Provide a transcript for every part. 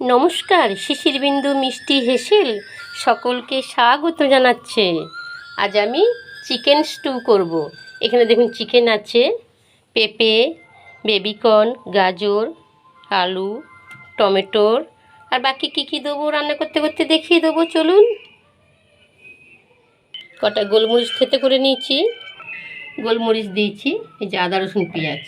নমস্কার শিশির বিন্দু মিষ্টি হেসেল সকলকে স্বাগত জানাচ্ছে। আজ আমি চিকেন স্টু করব। এখানে দেখুন চিকেন আছে, পেঁপে, বেবিকর্ন, গাজর, আলু, টমেটোর, আর বাকি কী কী দেবো রান্না করতে করতে দেখিয়ে দেবো, চলুন। কটা গোলমরিচ খেতে করে নিয়েছি, গোলমরিচ দিয়েছি, এই যে আদা রসুন পেঁয়াজ।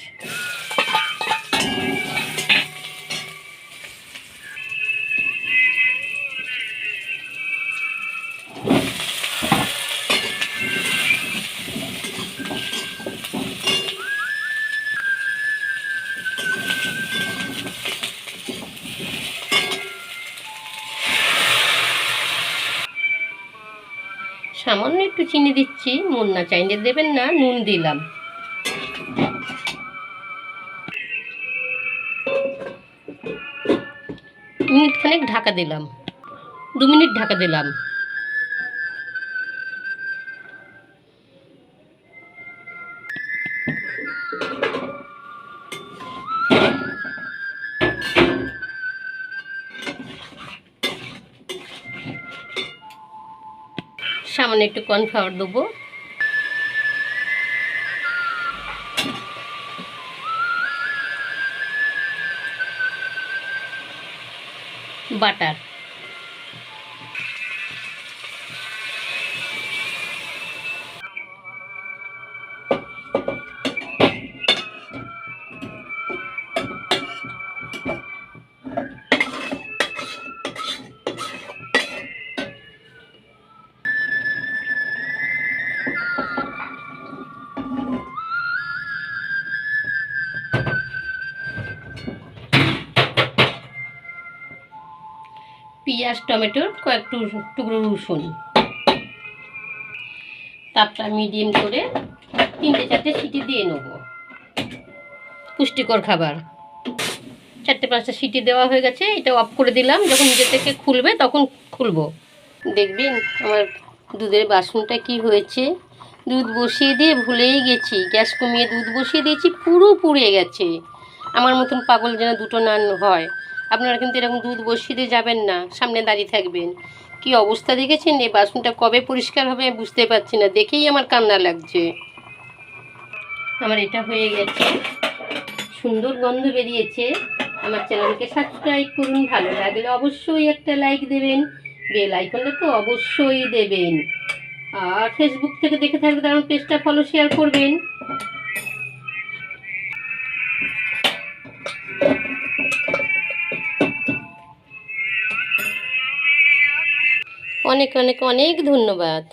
সামান্য একটু চিনি দিচ্ছি মন না চাইলে দেবেন না, নুন দিলাম। মিনিট খানেক ঢাকা দিলাম। দু মিনিট ঢাকা দিলাম। সামান্য একটু কর্নফ্লাওয়ার দেবো। বাটার। পেঁয়াজ, টমেটোর কয়েক টুকরো রসুন। তাপটা মিডিয়াম করে তিনটে চারটে সিটি দিয়ে নেব। পুষ্টিকর খাবার। চারটে পাঁচটা সিটি দেওয়া হয়ে গেছে, এটা অফ করে দিলাম। যখন নিজে থেকে খুলবে তখন খুলবো। দেখবেন আমার দুধের বাসনটা কি হয়েছে? দুধ বসিয়ে দিয়ে ভুলেই গেছি। গ্যাস কমিয়ে দুধ বসিয়ে দিয়েছি, পুরো পুড়ে গেছে। আমার মতন পাগল যেন দুটো নান হয়। আপনারা কিন্তু এরকম দুধ বসিয়ে দিয়ে যাবেন না, সামনে দাঁড়িয়ে থাকবেন। কি অবস্থা দেখেছেন? এই বাসনটা কবে পরিষ্কার হবে আমি বুঝতে পারছি না। দেখেই আমার কান্না লাগছে। আমার এটা হয়ে গেছে। সুন্দর গন্ধ বেরিয়েছে। আমার চ্যানেলকে সাবস্ক্রাইব করুন, ভালো লাগলে অবশ্যই একটা লাইক দেবেন। বেল আইকনটা তো অবশ্যই দেবেন। আর ফেসবুক থেকে দেখে থাকলে তার পেজটা ফলো শেয়ার করবেন। অনেক অনেক অনেক ধন্যবাদ।